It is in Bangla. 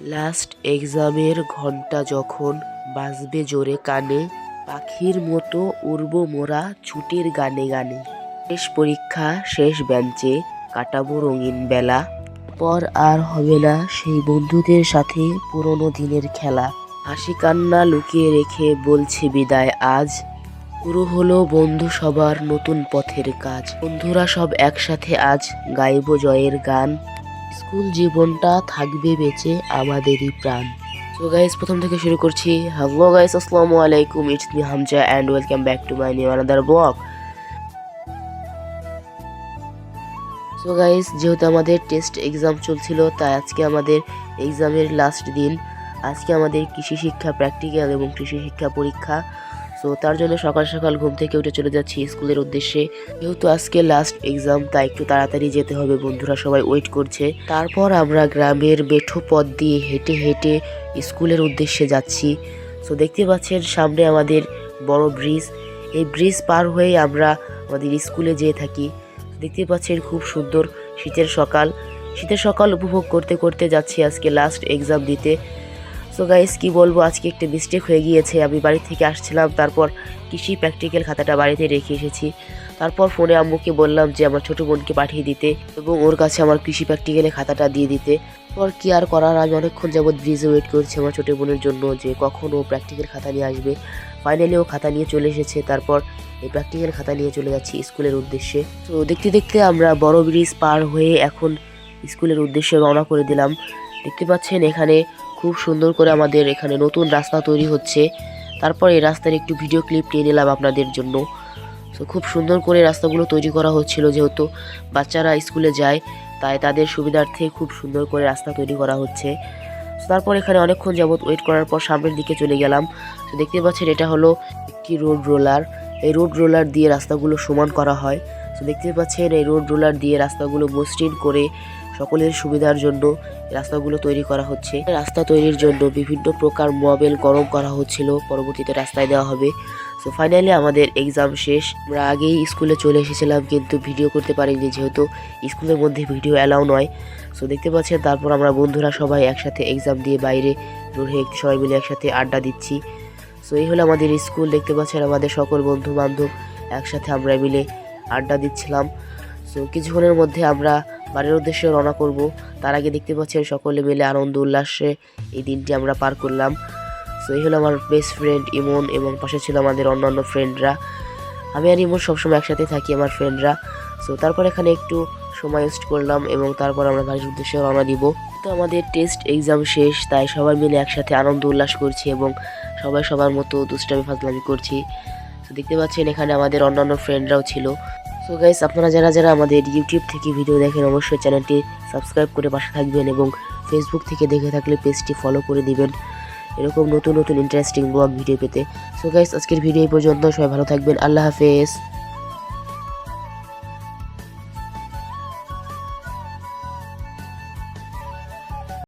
লাস্ট এক্সামের ঘণ্টা যখন বাজবে জোরে কানে, পাখির মতো উড়ব মোরা ছুটির গানে গানে। শেষ পরীক্ষা, শেষ বেঞ্চে কাটাবো রঙিন বেলা। পর আর হবে না সেই বন্ধুদের সাথে পুরনো দিনের খেলা। হাসি কান্না লুকিয়ে রেখে বলছে বিদায় আজ। শুরু হলো বন্ধু সবার নতুন পথের কাজ। বন্ধুরা সব একসাথে আজ গাইব জয়ের গান। স্কুল জীবনটা থাকবে বেঁচে আমাদেরই প্রাণ। সো গাইস প্রথম থেকে শুরু করছি। হ্যালো গাইস আসসালামু আলাইকুম। It's me Hamza and welcome back to my new another blog so guys যেহেতু আমাদের টেস্ট এক্সাম চলছিল, তাই আজকে আমাদের এক্সামের লাস্ট দিন। আজকে আমাদের কৃষি শিক্ষা প্র্যাকটিক্যাল এবং কৃষি শিক্ষা পরীক্ষা। সো তার জন্য সকাল সকাল ঘুম থেকে উঠে চলে যাচ্ছি স্কুলের উদ্দেশ্যে। যেহেতু আজকে লাস্ট এক্সাম তাই একটু তাড়াতাড়ি যেতে হবে। বন্ধুরা সবাই ওয়েট করছে। তারপর আমরা গ্রামের বেঠো পথ দিয়ে হেঁটে হেঁটে স্কুলের উদ্দেশ্যে যাচ্ছি। সো দেখতে পাচ্ছেন সামনে আমাদের বড় ব্রিজ এই ব্রিজ পার হয়ে আমরা আমাদের স্কুলে যেয়ে থাকি। দেখতে পাচ্ছেন খুব সুন্দর শীতের সকাল। শীতের সকাল উপভোগ করতে করতে যাচ্ছি আজকে লাস্ট এক্সাম দিতে। সো গাইস কি বলব? আজকে একটা মিস্টেক হয়ে গিয়েছে। আমি বাড়ি থেকে আসছিলাম, তারপর কৃষি প্র্যাকটিক্যাল খাতাটা বাড়িতে রেখে এসেছি। তারপর ফোনে আম্মুকে বললাম যে, আমার ছোটো বোনকে পাঠিয়ে দিতে এবং ওর কাছে আমার কৃষি প্র্যাকটিক্যালের খাতাটা দিয়ে দিতে। পর কি আর করার? আমি অনেকক্ষণ যাবৎ ব্রিজে ওয়েট করছি আমার ছোটো বোনের জন্য যে, কখন ও প্র্যাকটিক্যাল খাতা নিয়ে আসবে। ফাইনালি ও খাতা নিয়ে চলে এসেছে। তারপর এই প্র্যাকটিক্যাল খাতা নিয়ে চলে যাচ্ছি স্কুলের উদ্দেশ্যে। তো দেখতে দেখতে আমরা বড় ব্রিজ পার হয়ে এখন স্কুলের উদ্দেশ্যে রওনা করে দিলাম। দেখতে পাচ্ছেন এখানে খুব সুন্দর করে আমাদের এখানে নতুন রাস্তা তৈরি হচ্ছে। তারপর এই রাস্তার একটু ভিডিও ক্লিপ নিয়ে নিলাম আপনাদের জন্য। তো খুব সুন্দর করে রাস্তাগুলো তৈরি করা হচ্ছিল যেহেতু বাচ্চারা স্কুলে যায়, তাই তাদের সুবিধার্থে খুব সুন্দর করে রাস্তা তৈরি করা হচ্ছে। তারপর এখানে অনেকক্ষণ যাবত ওয়েট করার পর সামনের দিকে চলে গেলাম। তো দেখতে পাচ্ছেন এটা হলো একটি রোড রোলার এই রোড রোলার দিয়ে রাস্তাগুলো সমান করা হয়। তো দেখতে পাচ্ছেন এই রোড রোলার দিয়ে রাস্তাগুলো মসৃণ করে সকলের সুবিধার জন্য রাস্তাগুলো তৈরি করা হচ্ছে। রাস্তা তৈরির জন্য বিভিন্ন প্রকার মোবাইল গরম করা হচ্ছিল। পরবর্তীতে রাস্তায় দেওয়া হবে। সো ফাইনালি আমাদের এক্সাম শেষ। আমরা আগেই স্কুলে চলে এসেছিলাম কিন্তু ভিডিও করতে পারিনি যেহেতু স্কুলের মধ্যে ভিডিও অ্যালাউ নয়। সো দেখতে পাচ্ছেন তারপর আমরা বন্ধুরা সবাই একসাথে এক্সাম দিয়ে বাইরে হয়ে সবাই মিলে একসাথে আড্ডা দিচ্ছি। সো এই হলো আমাদের স্কুল দেখতে পাচ্ছেন আমাদের সকল বন্ধু বান্ধব একসাথে আমরা মিলে আড্ডা দিচ্ছিলাম। সো কিছুক্ষণের মধ্যে আমরা বাড়ির উদ্দেশ্যে রওনা করব। তার আগে দেখতে পাচ্ছেন সকলে মিলে আনন্দ উল্লাসে এই দিনটি আমরা পার করলাম। সো এই হলো আমার বেস্ট ফ্রেন্ড ইমন এবং পাশে ছিল আমাদের অন্যান্য ফ্রেন্ডরা আমি আর ইমন সবসময় একসাথে থাকি আমার ফ্রেন্ডরা সো তারপর এখানে একটু সময় ওয়েস্ট করলাম এবং তারপর আমরা বাড়ির উদ্দেশ্যে রওনা দিব। তো আমাদের টেস্ট এক্সাম শেষ, তাই সবাই মিলে একসাথে আনন্দ উল্লাস করছি এবং সবাই সবার মতো দুষ্টামি ফাজলামি করছি। তো দেখতে পাচ্ছেন এখানে আমাদের অন্যান্য ফ্রেন্ডরাও ছিল। সো গাইস আপনারা যারা যারা আমাদের ইউটিউব থেকে ভিডিও দেখেন, অবশ্যই চ্যানেলটি সাবস্ক্রাইব করে পাশে থাকবেন এবং ফেসবুক থেকে দেখে থাকলে পেজটি ফলো করে দিবেন। এরকম নতুন নতুন ইন্টারেস্টিং ব্লগ ভিডিও পেতে। সো গাইস আজকের ভিডিও এই পর্যন্ত। সবাই ভালো থাকবেন। আল্লাহ হাফেজ।